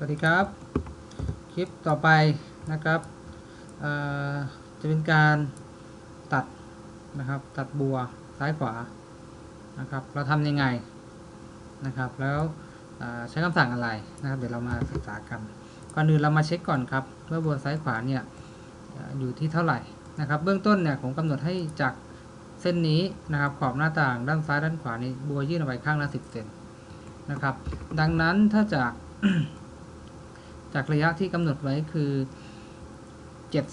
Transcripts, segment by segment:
สวัสดีครับ คลิปต่อไปนะครับจะเป็นการตัดนะครับตัดบัวซ้ายขวานะครับ เราทำยังไงนะครับ แล้วใช้คำสั่งอะไรนะครับ เดี๋ยวเรามาศึกษากันก่อนอื่นเรามาเช็คก่อนครับว่าบัวซ้ายขวาเนี่ยเอ่ออยู่ที่เท่าไหร่นะครับ เบื้องต้นเนี่ยผมกำหนดให้จากเส้นนี้นะครับขอบหน้าต่างด้านซ้ายด้านขวานี่บัวยื่นออกไปข้างละ 10เซนนะครับ ดังนั้นถ้าจาก จากระยะที่กำหนดไว้คือ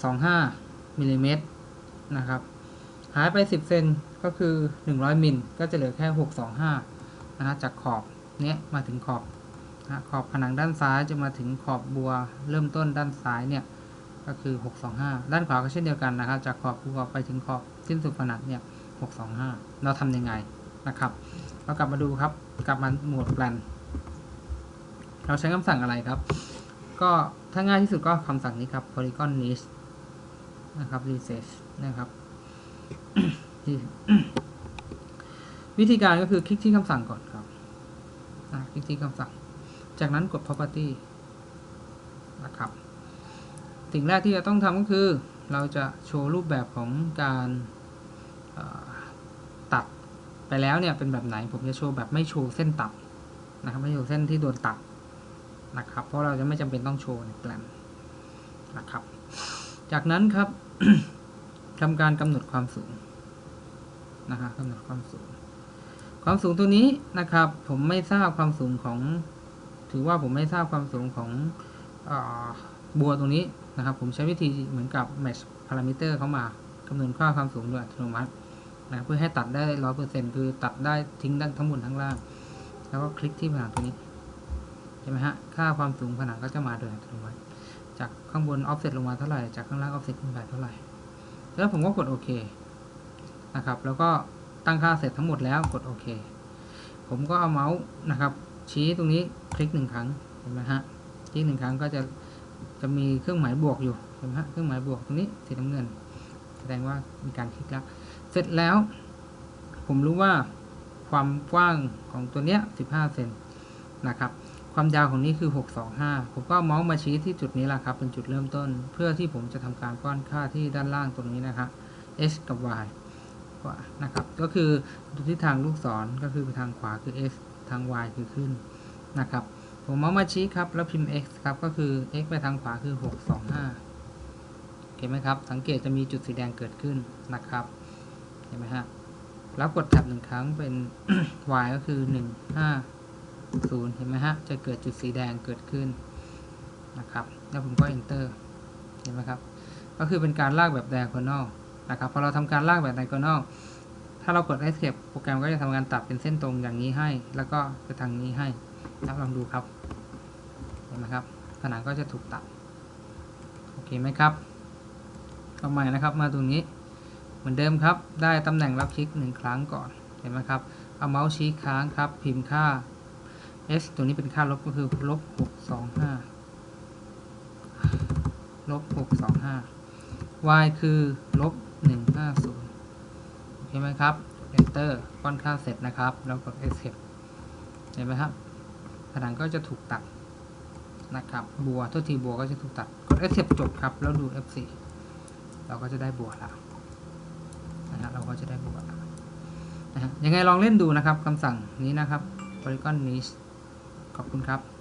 725มิลลิเมตรนะครับ หายไป 10 เซนก็คือ 100 มิลก็จะเหลือแค่ 625 นะฮะ จากขอบเนี้ยมาถึงขอบนะขอบผนังด้านซ้ายจะมาถึงขอบบัวเริ่มต้นด้านซ้ายเนี่ยก็คือ 625 ด้านขวาก็เช่นเดียวกันนะครับ จากขอบบัวไปถึงขอบสิ้นสุดผนังเนี่ย 625 เราทำยังไงนะครับ เรากลับมาดูครับ กลับมาหมดแปลนเราใช้คำสั่งอะไรครับ ก็ถ้าง่ายที่สุดก็คำสั่งนี้ครับ polygon list นะครับ reset นะครับวิธีการก็คือคลิกที่คำสั่งก่อนครับคลิกที่คำสั่ง จากนั้นกด property นะครับสิ่งแรกที่จะต้องทำก็คือ เราจะโชว์รูปแบบของการตัดไปแล้วเนี่ยเป็นแบบไหน ผมจะโชว์แบบไม่โชว์เส้นตัดนะครับไม่โชว์เส้นที่โดนตัด นะครับ เพราะเราจะไม่จำเป็นต้องโชว์ในแปลนนะครับ จากนั้นครับทำการกำหนดความสูงนะครับกำหนดความสูง ความสูงตัวนี้นะครับ ผมไม่ทราบความสูงของ ถือว่าผมไม่ทราบความสูงของอบัวตรงนี้นะครับ ผมใช้วิธีเหมือนกับ match parameter เข้ามากำหนดค่าความสูงโดยอัตโนมัตินะเพื่อให้ตัดได้ร้อยเปอร์เซ็นคือตัดได้ทิ้งด้านทั้งบนทั้งล่าง แล้วก็คลิกที่ผนังตัวนี้ ช่ไหมฮะ ค่าความสูงผนังก็จะมาโดยอัตโนมัติ จากข้างบน offset ลงมาเท่าไหร่ จากข้างล่าง offset ขึ้นไปเท่าไหร่ แล้วผมก็กดโอเคนะครับ แล้วก็ตั้งค่าเสร็จทั้งหมดแล้วกดโอเค ผมก็เอาเมาส์นะครับ ชี้ตรงนี้คลิกหนึ่งครั้งเห็นไหมฮะ คลิกหนึ่งครั้งก็จะจะมีเครื่องหมายบวกอยู่เห็นไหมฮะ เครื่องหมายบวกตรงนี้สีน้ำเงิน แสดงว่ามีการคลิกแล้ว เสร็จแล้ว ผมรู้ว่าความกว้างของตัวเนี้ย 15 เซนนะครับ ความยาวของนี้คือ 625 ผมก็เมาส์มาชี้ที่จุดนี้แหละครับ เป็นจุดเริ่มต้น เพื่อที่ผมจะทำการป้อนค่าที่ด้านล่างตรงนี้นะครับ x กับ y กว่านะครับ ก็คือที่ทางลูกศรก็คือทางขวาคือ x ทาง y คือขึ้นนะครับ ผมเมาส์มาชี้ครับ แล้วพิมพ์ x ครับ ก็คือ x ไปทางขวาคือ 625 เห็นไหมครับ สังเกตจะมีจุดสีแดงเกิดขึ้นนะครับ เห็นไหมฮะ แล้วกดแท็บหนึ่งครั้งเป็น y ก็คือ 15 นย์เห็นไหมฮะ จะเกิดจุดสีแดงเกิดขึ้นนะครับ แล้วผมก็ enter เห็นไหมครับ ก็คือเป็นการลากแบบ diagonal นะครับ พอเราทำการลากแบบ diagonal ถ้าเรากด escape โปรแกรมก็จะทำการตัดเป็นเส้นตรงอย่างนี้ให้ แล้วก็ไปทางนี้ให้นะลองดูครับ เห็นไหมครับ ผนังก็จะถูกตัด โอเคไหมครับเอาใหม่นะครับ มาตรงนี้ เหมือนเดิมครับ ได้ตำแหน่งรับคลิกหนึ่งครั้งก่อน เห็นไหมครับ เอาเมาส์ชี้ค้างครับ พิมพ์ค่า s ตัวนี้เป็นค่าลบก็คือลบหกสองห้าลบหกสองห้า y คือลบหนึ่งห้าศูนย์โอเคไหมครับ enter ป้อนค่าเสร็จนะครับ แล้วกด escape เห็นไหมครับผนังก็จะถูกตัดนะครับ บัวตัวทีบัวก็จะถูกตัด กด escape จบครับ แล้วดู f4 เราก็จะได้บัวแล้วนะฮะเราก็จะได้บัวล้วนะฮะยังไงลองเล่นดูนะครับคำสั่งนี้นะครับ polygon niche ขอบคุณครับ